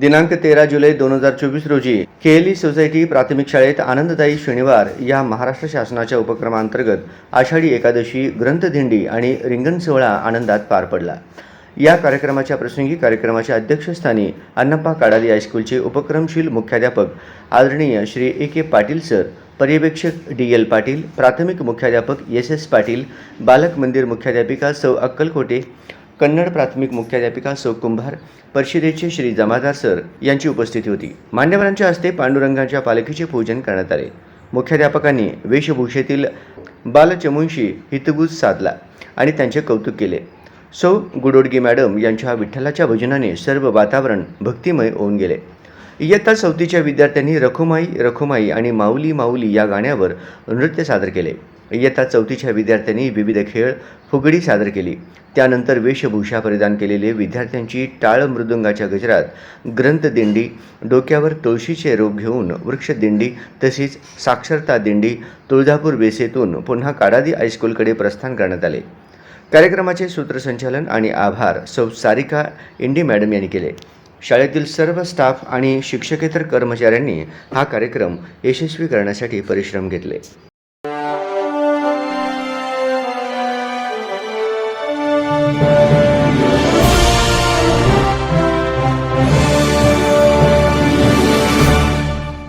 दिनांक तेरा जुलै दोन हजार चोवीस रोजी केएलई सोसायटी प्राथमिक शाळेत आनंददायी शनिवार या महाराष्ट्र शासनाच्या उपक्रमांतर्गत आषाढी एकादशी ग्रंथदिंडी आणि रिंगण सोहळा आनंदात पार पडला. या कार्यक्रमाच्या प्रसंगी कार्यक्रमाच्या अध्यक्षस्थानी अण्णप्पा काडाली हायस्कूलचे उपक्रमशील मुख्याध्यापक आदरणीय Shri A K Patil sir पर्यवेक्षक डी एल पाटील प्राथमिक मुख्याध्यापक एस एस पाटील बालक मंदिर मुख्याध्यापिका सौ अक्कलकोटे कन्नड प्राथमिक मुख्याध्यापिका सौ कुंभार परिषदेचे श्री जमादार सर यांची उपस्थिती होती. मान्यवरांच्या हस्ते पांडुरंगाच्या पालखीचे पूजन करण्यात आले. मुख्याध्यापकांनी वेशभूषेतील बालचमूंशी हितगुज साधला आणि त्यांचे कौतुक केले. सौ गुडोडगी मॅडम यांच्या विठ्ठलाच्या भजनाने सर्व वातावरण भक्तिमय होऊन गेले. इयत्ता चौथीच्या विद्यार्थ्यांनी रखुमाई रखुमाई आणि माऊली माऊली या गाण्यावर नृत्य सादर केले. इयत्ता चौथीच्या विद्यार्थ्यांनी विविध खेळ फुगडी सादर केली. त्यानंतर वेशभूषा परिधान केलेले विद्यार्थ्यांची टाळ मृदुंगाच्या गजरात ग्रंथदिंडी डोक्यावर तुळशीचे रोप घेऊन वृक्षदिंडी तसेच साक्षरता दिंडी तुळजापूर वेसेतून पुन्हा काडादी हायस्कूलकडे प्रस्थान करण्यात आले. कार्यक्रमाचे सूत्रसंचालन आणि आभार सौ सारिका इंडी मॅडम यांनी केले. शाळेतील सर्व स्टाफ आणि शिक्षकेतर कर्मचाऱ्यांनी हा कार्यक्रम यशस्वी करण्यासाठी परिश्रम घेतले.